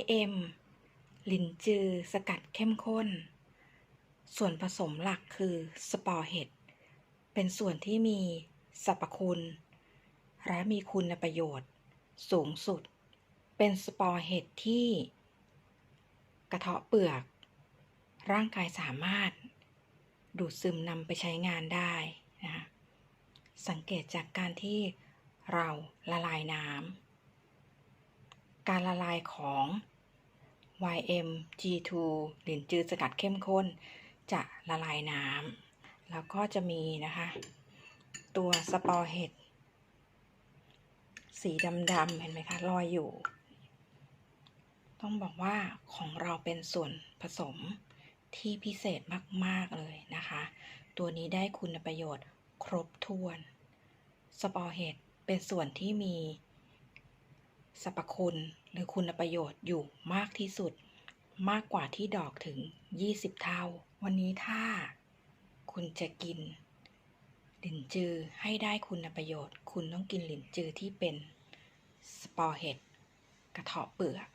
IM ลินจือสกัดเข้มข้น ส่วนผสมหลักคือสปอร์เห็ด เป็นส่วนที่มีสรรพคุณ และมีคุณประโยชน์ สูงสุด เป็นสปอร์เห็ดที่ กระเทาะเปลือก ร่างกายสามารถ ดูดซึมนำไปใช้งานได้นะสังเกตจากการที่เราละลายน้ำการละลายของ YM G2 หลินจือสกัดเข้มข้น จะละลายน้ำแล้วก็จะมีนะคะ ตัวสปอร์เห็ด สีดำๆเห็นไหมคะลอยอยู่ ต้องบอกว่าของเราเป็นส่วนผสมที่พิเศษมาก ๆ เลยนะคะ ตัวนี้ได้คุณประโยชน์ครบถ้วน สปอร์เห็ดเป็นส่วนที่มี สรรพคุณหรือคุณประโยชน์อยู่มากที่สุด มากกว่าที่ดอกถึง 20 เท่า วันนี้ถ้า คุณจะกินหลินจือให้ได้คุณประโยชน์ คุณต้องกินหลินจือที่เป็นสปอร์เห็ดกระเทาะเปลือก